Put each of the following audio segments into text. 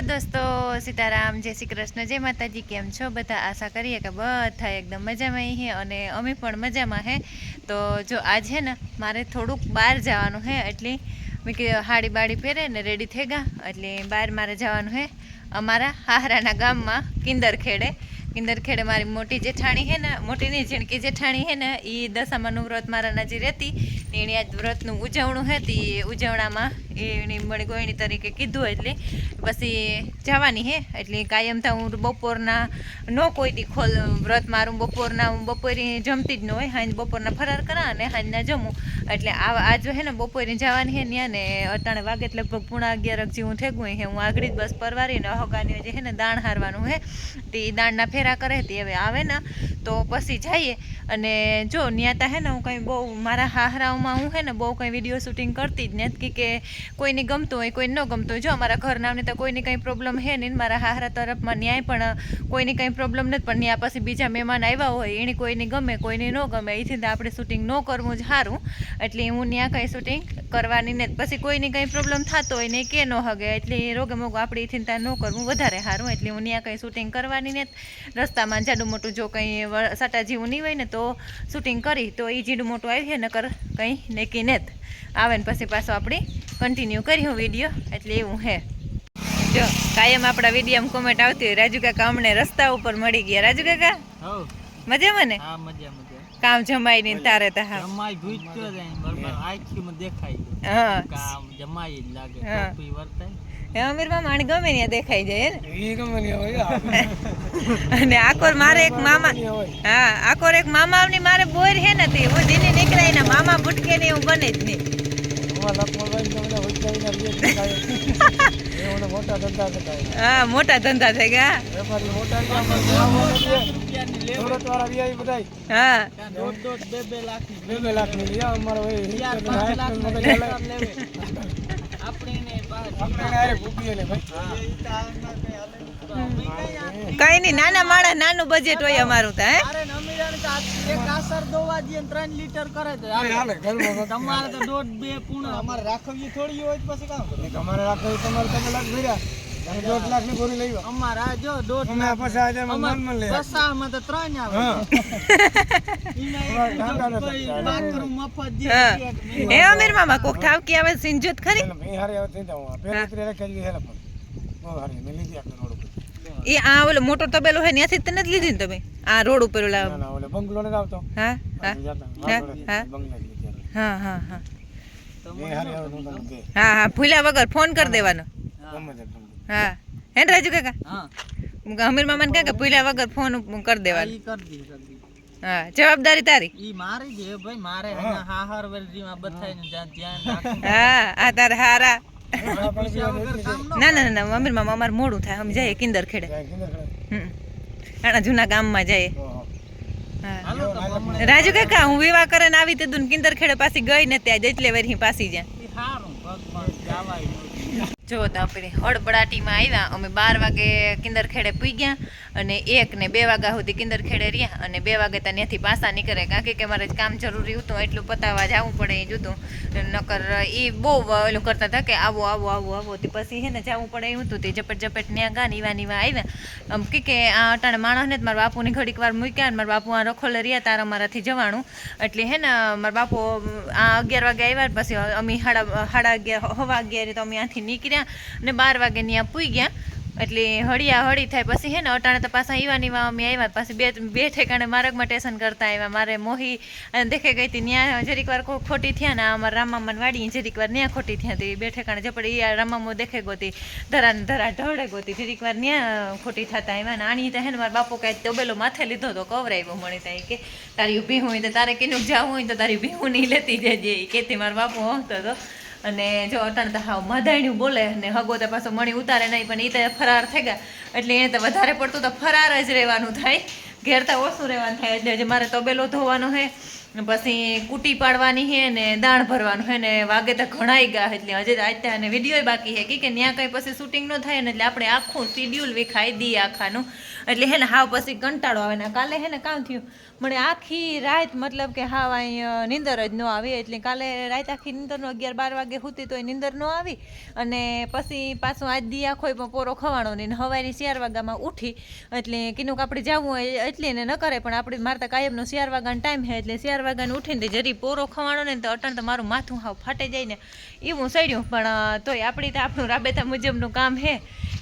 Hello દોસ્તો સીતારામ, જય શ્રી કૃષ્ણ, જય માતાજી, કેમ છો? બધા આશા કરીએ કે બધા એકદમ મજામાં હે અને અમે પણ મજામાં હે. તો જો આજ હે ને, મારે થોડુંક બહાર જવાનું હે, એટલે મેં કે હાડી બાડી પહેરે ને રેડી થઈ ગયા એટલે બહાર મારે જવાનું હે અમારા હારાના ગામમાં કિંદર ખેડે કિંદર ખેડે મારી મોટી જેઠાણી હે ને, મોટી નહીં ઝીણકી જેઠાણી હે ને એ દશામાનું વ્રત મારા નજીક રહેતી એણે આજ વ્રતનું ઉજવણું હતી એ ઉજવણામાં એની મળી ગોયણી તરીકે કીધું એટલે પછી જવાની હે. એટલે કાયમ થાય હું બપોરના, ન કોઈ દી ખોલ, વ્રત મારું બપોરના, હું બપોરે જમતી જ ન હોય. હાંજ બપોરના ફરાર કરા અને હાંજના જમું. એટલે આ આજ હે ને બપોરે જવાની હે ત્યાં ને અટાણે વાગે લગભગ પૂણા અગિયાર જેવું ઠેગું હે. હું આગળ જ બસ પરવારી ને હગાની જે હે ને દાણ હારવાનું હે. તે દાણના ફેરા કરે તે હવે આવે ને. તો પછી જઈએ. અને જો ન્યાતા હે ને હું કંઈ બહુ મારા હાહરાઓમાં હું હે ને બહુ કંઈ વીડિયો શૂટિંગ કરતી જ નથી. કે કોઈને ગમતું હોય, કોઈને ન ગમતું હોય. જો અમારા ઘરના તો કોઈને કંઈ પ્રોબ્લેમ હે નહીં મારા હાહરા તરફમાં ન્યાય પણ કોઈને કંઈ પ્રોબ્લેમ નથી, પણ ત્યાં પછી બીજા મહેમાન આવ્યા હોય, એને કોઈને ગમે, કોઈને ન ગમે એથી આપણે શૂટિંગ ન કરવું જ સારું. એટલે હું ત્યાં કંઈ શૂટિંગ કરવાની ને પછી કોઈને કંઈ પ્રોબ્લેમ થતો હોય ને કે ન હગે, એટલે એ રોગે મોગ આપણે એથી ત્યાં ન કરવું વધારે સારું. એટલે હું ત્યાં કંઈ શૂટિંગ કરવાની ને રસ્તામાં જાડું મોટું જો કંઈ સાટા જેવું નહીં હોય ને તો શૂટિંગ કરી, તો એ જીડું મોટું આવી નકર કંઈ નેકી નેત આવે ને પછી પાછો આપણી કન્ટિન્યુ કર્યું વીડિયો એટલે એવું હે. જો કાયમ આપણા વિડીયામાં કોમેન્ટ આવતી હોય. રાજુ કાકા અમને રસ્તા ઉપર મળી ગયા. રાજુ કાકા? મજામાં ને હા મજા મજા. કામ જમાઈ ને તારે તા હા. જમાઈ ભૂજતો જાય બરોબર. આખીમાં દેખાય હા. કામ જમાઈ લાગે. હા. વર્તાય. અમીર મામા આને ગમે ત્યાં દેખાઈ જાય હે ગમે હોય અને આકોર મારે એક મામા હા આકોર એક મામા મારે બોર હે નથી હું દીની નીકળાય ને મામા ભૂટકે ને એવું બને જ નહીં. હા મોટા ધંધા થઈ ગયા. હા. આપણે કઈ નઈ નહીં નાના માણસ નાનું બજેટ હોય અમારું તો હે? એક આસર દોવા દઈએ ત્રણ લીટર કરે તો તમારે તો દોઢ બે પૂણા. અમારે રાખવી થોડી હોય પછી કામ અમારે રાખવી તમારે તમે લાખ ભર્યા. દોઢ ગોળી લઈ અમારા આ જો દોઢ આ પછી આજે મન. તો ત્રણ આવે. મફત દે. હે. અમીર મામા કોક ઠાવકી આવે સિંજુત ખરી? હારે હેલા પણ. બહુ હારી. મેં લીધી આપણે રોડ. ઉપર. એ આ ઓલો મોટો તબેલો હોય ત્યાંથી તને જ લીધી ને તમે? આ રોડ ઉપર ઓલા ના, ના, ઓલે બંગલો ને આવતો. હા? હા? હા, હા. હા? હા હા મેં ભૂલ્યા વગર ફોન કરી દેવાનો. હા. હે. ને રાજુ કાકા? હા. અમીર મામાને કહે કે ભૂલ્યા વગર ફોન કરી દેવાનો. ઈ કરી દી કરી દી. હા જવાબદારી તારી. ઈ મારી જ ભાઈ મારે હાહર વેરજીમાં બધાયને જ્યાં ધ્યાન હા આ તારે હારા. ન ના ના અમીર મામા અમારે મોડું થાય. અમે જઈએ કિંદર ખેડે. આણા જૂના ગામમાં જઈએ. રાજુ કાકા હું વિવાહ કરે ને આવી તે દુન કિંદર ખેડે પાછી ગઈ ને ત્યાં જ એટલે વેરી પાછી જ્યાં. જો આપણે હળબડાટીમાં આવ્યા અમે બાર વાગે કિંદર ખેડે પૂઈ ગયા અને એક ને બે વાગ્યા સુધી કિંદર ખેડે રહ્યા અને બે વાગે ત્યાં ત્યાંથી પાછા નીકળે કારણ કે- મારે કામ જરૂરી હતું, એટલું પતાવવા જવું પડે એ જોતું નકર એ બહુ એલું કરતા હતા કે આવો આવો આવો આવો તે પછી હે ને જવું પડે એવું હતું. તે ઝપટ ઝપટ ત્યાં ગા નીવા નીવા આવ્યા આમ કે કે આ અટાણે માણસને જ મારા બાપુની ઘડીક વાર મૂક્યા ને મારા બાપુ આ રખોલે રહ્યા, તારા મારાથી જવાનું. એટલે હે ને મારા બાપુ આ અગિયાર વાગે આવ્યા પછી અમે સાડા સાડા અગિયાર, હવા અગિયારે તો અમે ત્યાંથી નીકળ્યા. ને બાર વાગે ત્યાં પૂઈ ગયા. એટલે હળિયા હળી થાય. પછી હે ને અટાણે તો પાછા ઈવા નીવા આવ્યા પછી બે બે ઠેકાણે માર્ગમાં ટેશન કરતા આવ્યા મારે મોહી અને દેખે ગઈ હતી ત્યાં જરીક વાર ખોટી થયા ને અમારા રામામાન વાડી જરીક વાર ત્યાં ખોટી થયા હતી. બે ઠેકાણે ઝપડી ઈ રામામો દેખે ગોતી ધરા ને ધરા ઢળે ગોતી જરીક વાર ત્યાં ખોટી થતા આવ્યા ને આણી તો હે ને મારા બાપુ કાંઈ તબેલો માથે લીધો તો કવરાવ્યો મળી ત્યાં કે, તારી ઊભી હોય તો તારે કિનુક જવું હોય તો તારી ભીહું નહીં લેતી. જજે કેતી મારા બાપુ હોંકતો હતો અને જો અટાણ તો હાવ મધાણ્યું બોલે અને હગો તો પાછો મણી ઉતારે નહીં, પણ એ તો ફરાર થઈ ગયા. એટલે એને તો વધારે પડતું તો ફરાર જ રહેવાનું થાય. ઘેર તો ઓછું રહેવાનું થાય. એટલે જે મારે તબેલો ધોવાનો છે પછી કૂટી પાડવાની હે ને દાણ ભરવાનું છે ને વાગે તો ઘણાઈ ગયા એટલે હજે આજતા અને વીડિયો બાકી હે કે ત્યાં કંઈ પછી શૂટિંગ ન થાય ને એટલે આપણે આખું શિડ્યુલ વિખાઈ દઈએ આખાનું. એટલે હે ને હાવ પછી કંટાળો આવે ને કાલે હે ને કામ થયું. મને આખી રાત મતલબ કે હાવ અહીં નીંદર જ ન આવી. એટલે કાલે રાત આખી નીંદરનો અગિયાર બાર વાગે હતી તો એ નીંદર ન આવી. અને પછી પાછું આજ દી આખો પણ પોરો ખવાણો ને હવાઈની શિયાર વાગામાં ઉઠી. એટલે કીનું કે આપણે જવું હોય એટલે એને ન કરે, પણ આપણે મારે તો કાયમનો શિયાર વાગાનો ટાઈમ છે. એટલે શિયાર વાગાને ઉઠીને જરી પોરો ખવાણો ને તો અટણ તો મારું માથું હાવ ફાટે જાય ને એવું સડ્યું. પણ તોય આપણી તો આપણું રાબેતા મુજબનું કામ છે.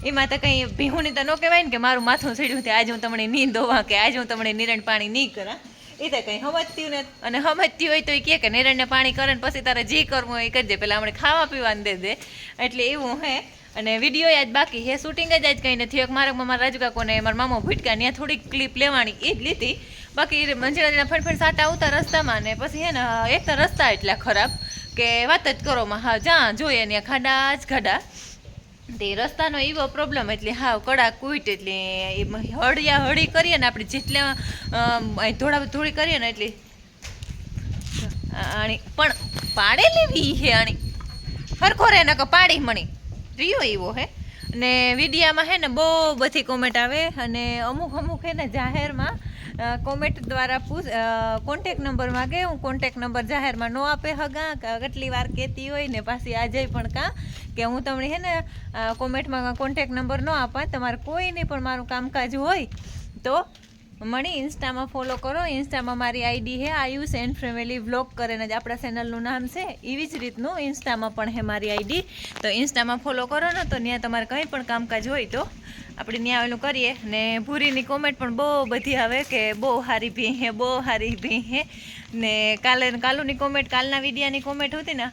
એમાં તો કંઈ ભીહુંની તો ન કહેવાય ને કે મારું માથું સીડ્યું તે આજે હું તમને નહીં ધોવા કે આજે હું તમને નિરણ પાણી નહીં કરા. એ તો કંઈ સમજતી ને અને સમજતી હોય તો એ કહે કે નિરણને પાણી કરે ને પછી તારે જે કરવું હોય એ કરજે. પહેલાં આપણે ખાવા પીવાને દે દે. એટલે એવું હે. અને વીડિયો આજ બાકી હે. શૂટિંગ જ આજ કંઈ નથી એક મારા મારા રાજુ કાકોને મારા મામા ભૂટકા ત્યાં થોડીક ક્લિપ લેવાની એ જ લીધી. બાકી મંજીરા જેના સાટા આવતા રસ્તામાં ને પછી હે ને, એક તો રસ્તા એટલા ખરાબ કે વાત જ કરો હા જ્યાં જોઈએ ત્યાં ખાડા જ ખાડા. તે રસ્તાનો એવો પ્રોબ્લેમ એટલે હા કડા કૂટ એટલે એ હળિયા હળી કરીએ ને આપણે જેટલા થોડા ધોળી કરીએ ને એટલી આણી, પણ પાડે લેવી હે આણી. હરખો રે નકર પાડી મણી. રહ્યો એવો હે. ને વિડીયામાં હે ને બહુ બધી કોમેન્ટ આવે અને અમુક અમુક હે ને જાહેરમાં કોમેન્ટ દ્વારા પૂછ કોન્ટેક નંબર માગે હું કોન્ટેક નંબર જાહેરમાં ન આપે હગા કેટલી વાર કહેતી હોય ને પાછી આજે પણ કાં, કે હું તમને હે ને કોમેન્ટમાં કોન્ટેક નંબર ન આપા, તમારે કોઈને પણ મારું કામકાજ હોય, તો મણી ઇન્સ્ટામાં ફોલો કરો. ઇન્સ્ટામાં મારી આઈડી હે આયુષ એન્ડ ફેમિલી વ્લોગ કરીને જ આપણા ચેનલનું નામ છે. એવી જ રીતનું ઇન્સ્ટામાં પણ હે મારી આઈડી. તો ઇન્સ્ટામાં ફોલો કરો ને તો ત્યાં તમારે કંઈ પણ કામકાજ હોય તો આપણે ત્યાં આવેલું કરીએ ને ભૂરીની કોમેન્ટ પણ બહુ બધી આવે કે બહુ સારી ભી હે, બહુ સારી ભી હે. ને કાલે કાલુની કોમેન્ટ કાલના વિડિયાની કોમેન્ટ હતી ને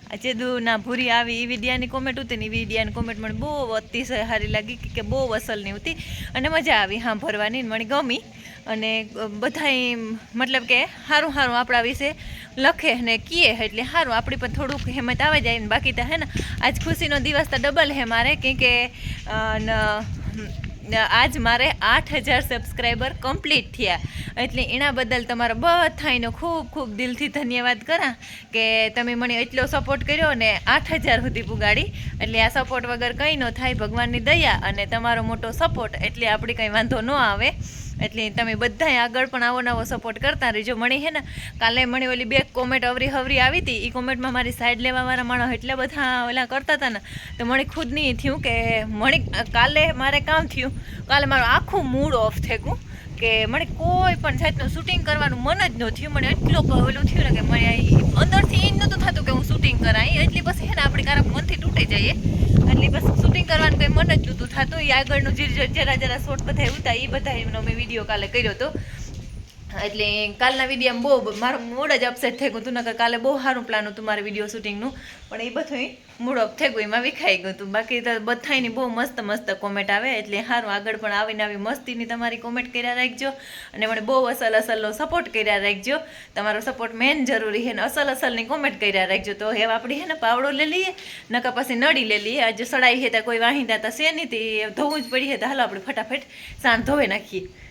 ના ભૂરી આવી એ વિડિયાની કોમેન્ટ હતી ને એ વિડિયાની કોમેન્ટ મને બહુ અતિશય સારી લાગી કે- કે બહુ અસલની હતી. અને મજા આવી હા ભરવાની મને ગમી. અને બધાય મતલબ કે સારું સારું આપણા વિશે લખે ને કીએ એટલે સારું આપણી પણ થોડુંક હેમત આવે જાય ને બાકી તો હે ને, આજ ખુશીનો દિવસ તો ડબલ હે મારે કે ન- આજ મારે આઠ હજાર સબસ્ક્રાઈબર કમ્પ્લીટ થયા. એટલે એના બદલ તમારા બધાનો ખૂબ ખૂબ દિલથી ધન્યવાદ કરા કે તમે મને એટલો સપોર્ટ કર્યો ને આઠ હજાર સુધી પુગાડી. એટલે આ સપોર્ટ વગર કંઈ ન થાય ભગવાનની દયા અને તમારો મોટો સપોર્ટ એટલે આપણે કંઈ વાંધો ન આવે. એટલે તમે બધાય આગળ પણ આવો નવો સપોર્ટ કરતા રહેજો. મણી હે ને, કાલે મણી ઓલી બે કોમેન્ટ અવરી હવરી આવી હતી. એ કોમેન્ટમાં મારી સાઈડ લેવાવાળા માણસ એટલા બધા ઓલા કરતા હતા ને, તો મને ખુદ નહીં થયું કે મણી કાલે મારે કામ થયું. કાલે મારું આખું મૂડ ઓફ ગયું. કે મને કોઈ પણ જાતનું શૂટિંગ કરવાનું મન જ ન થયું. મને એટલો ઓલું થયું ને કે મને અંદરથી એ જ નહોતું થતું કે હું શૂટિંગ કરાય એટલી પછી હે ને આપણે કારક મનથી તૂટી જઈએ. એટલી બસ શૂટિંગ કરવાનું કંઈ મન જ નહોતું થતું. એ આગળનું જે જરા જરા શોટ બધા ઉતા એ બધા એમનો મેં વીડિયો કાલે કર્યો હતો એટલે કાલના વિડીયોમાં બહુ મારું મૂડ જ અપસેટ થઈ ગયું હતું, નકર કાલે બહુ સારું પ્લાન હતું મારે વીડિયો શૂટિંગનું પણ એ બધું મૂડ અપ થઈ ગયું, એમાં વિખાઈ ગયું હતું. બાકી તો બધાની બહુ મસ્ત મસ્ત કોમેન્ટ આવે, એટલે સારું આગળ પણ આવીને આવી મસ્તીની તમારી કોમેન્ટ કર્યા રાખજો. અને મને બહુ અસલ અસલનો સપોર્ટ કર્યા રાખજો. તમારો સપોર્ટ મેન જરૂરી છે ને અસલ અસલની કોમેન્ટ કર્યા રાખજો. તો હવે આપણી હે ને પાવડો લઈ લઈએ, નકર પછી નડી લઈ લઈએ. આજે સડાઈ ત્યાં કોઈ વાહિંદા તો છે નહીં, તે ધોવું જ પડી છે. તો હાલો આપણે ફટાફટ સાંજ ધોવે નાખીએ.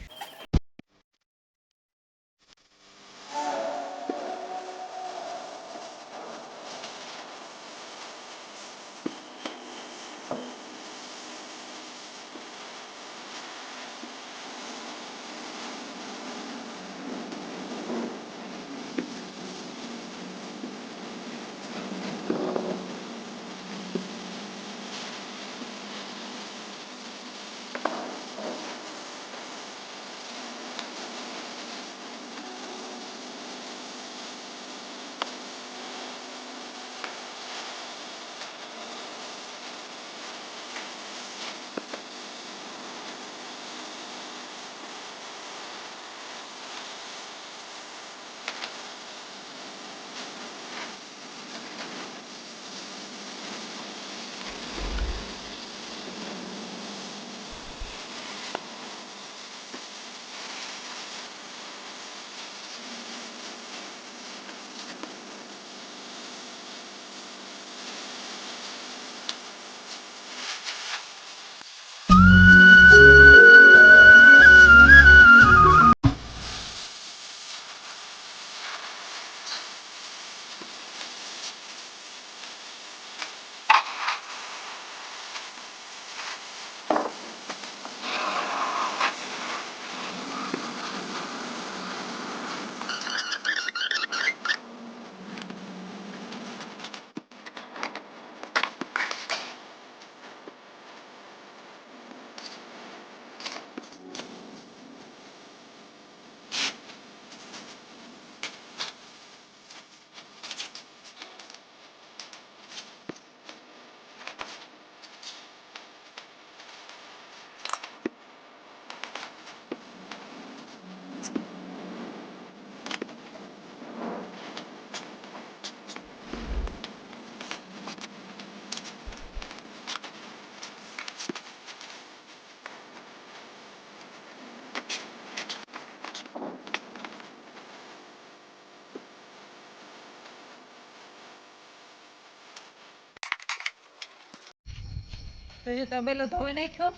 તો જો તબેલો ધોઈ નાખ્યો.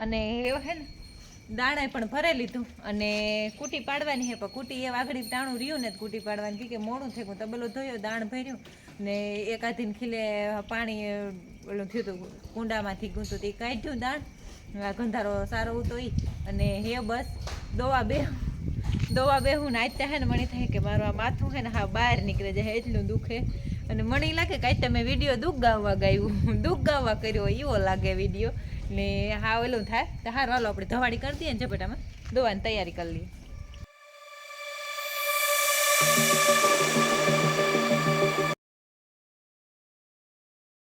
અને એવો હે ને દાણા પણ ભરે લીધું. અને કૂટી પાડવાની છે પણ કૂટી એ વાઘડી ટાણું રહ્યું ને કૂટી પાડવાની. કે મોડું થઈ ગયું તબેલો ધોયો, દાણ ભર્યું. ને એકાદીન ખીલે પાણી ઓલું થયું હતું કુંડામાંથી ગૂંતું તે કાઢ્યું દાણ. ગંધારો સારો હતો અને હે બસ, દવા બે, દવા બેહું ને આજતા હે ને મને થાય કે મારું આ માથું છે ને, હા, બહાર નીકળે જાય, એટલું દુખે. અને મને લાગે કાંઈ તમે વીડિયો દુઃખ ગાવા ગાયું દુઃખ ગાવા કર્યો એવો લાગે વીડિયો ને હા, ઓલું થાય. તો હાર, હાલો, આપણે ધવાડી કરી દઈએ ને ઝપેટામાં. દોવાની તૈયારી કરી લઈએ.